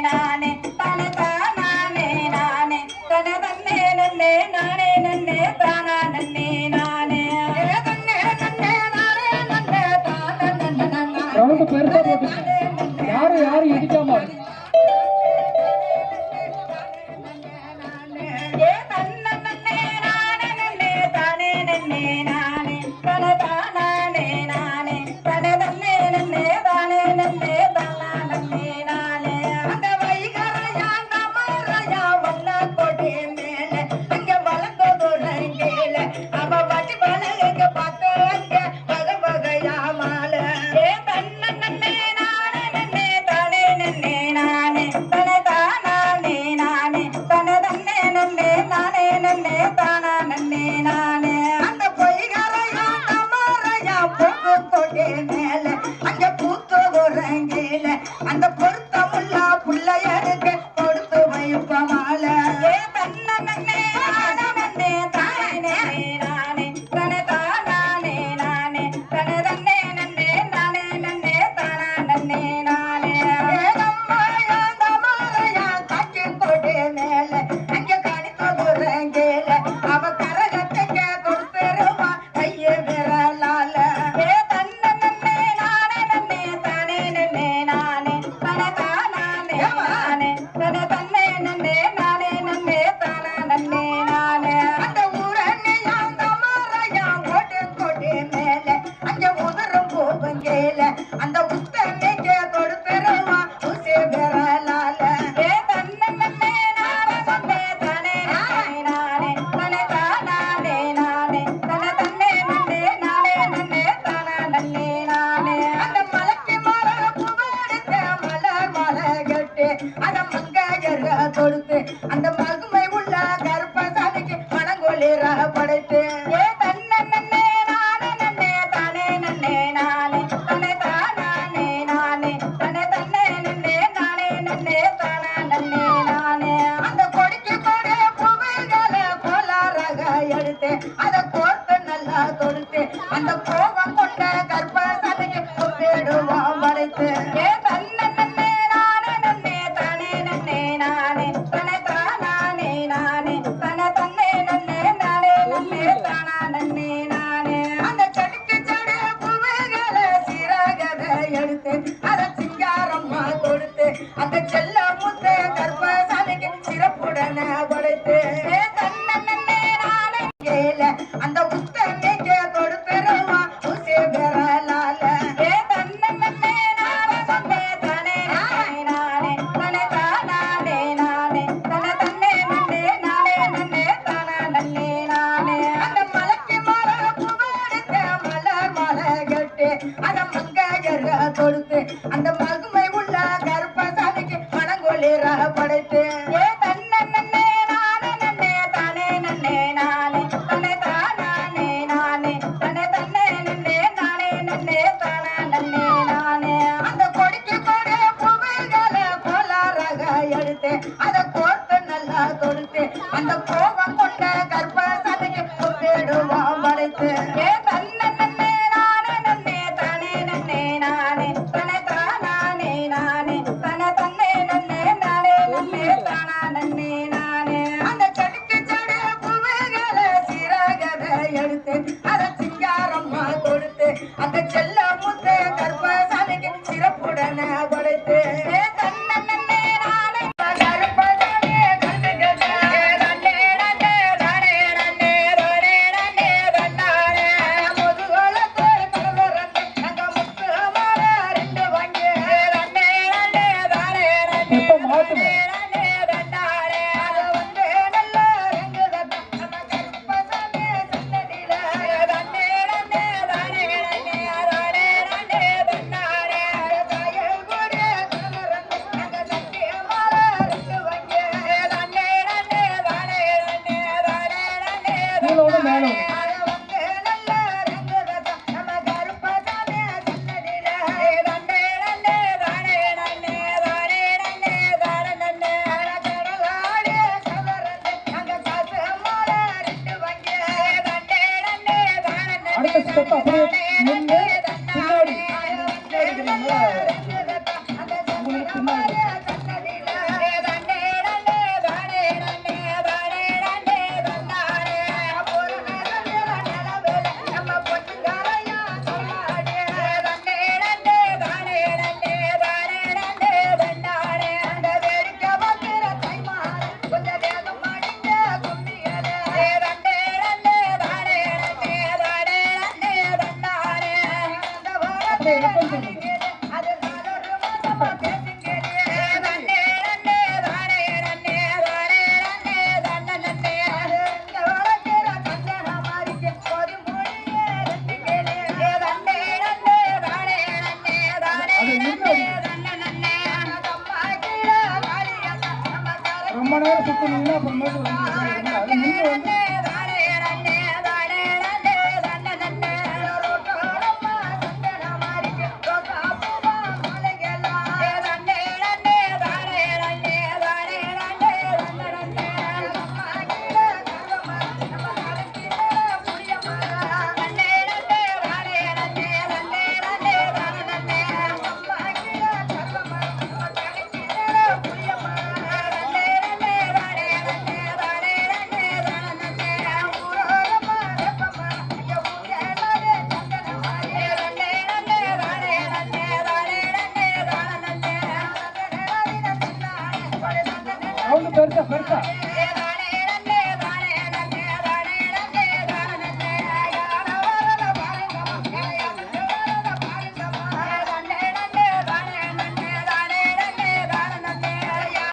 நானே தனதா நானே. நானே தனதன்னே நன்னே நானே. நன்னே தானா நன்னே நானே. ரொம்ப பெருசா போட்டு யாரும் யாரும் இடிக்காம again. மகளிராக படைத்தேன். ஏ தன்ன நன்னே நானே நன்னே தானே நன்னே நானே தன்னை தானே நானே தன்னை தன்னே நன்னே நானே நன்னே தானா நன்னே நானே. அந்த கொடிக்கு கொடே புவிகளை கோளாறாக எடுத்தேன். அதை கோர்த்து நல்லா தொடுத்தேன். அந்த கோ பேராக படைத்தேன் ஏ தன்ன நன்னே நானே நன்னே தானே நன்னே நானே தனே தானே நானே தனே தன்னே நன்னே நானே நன்னே தானே நன்னே நானே. அந்த கொடிக்கு கொடி புவிகளை கோளாறாக எடுத்தேன். அதை கோர்த்து நல்லா கொடுத்தேன் அந்த கோபம் கொண்ட கர்ப்ப கொடுத்து அத சிங்காரம்மா கொடுத்து அந்த செல்ல சவுண்டு பெருசா பெருசா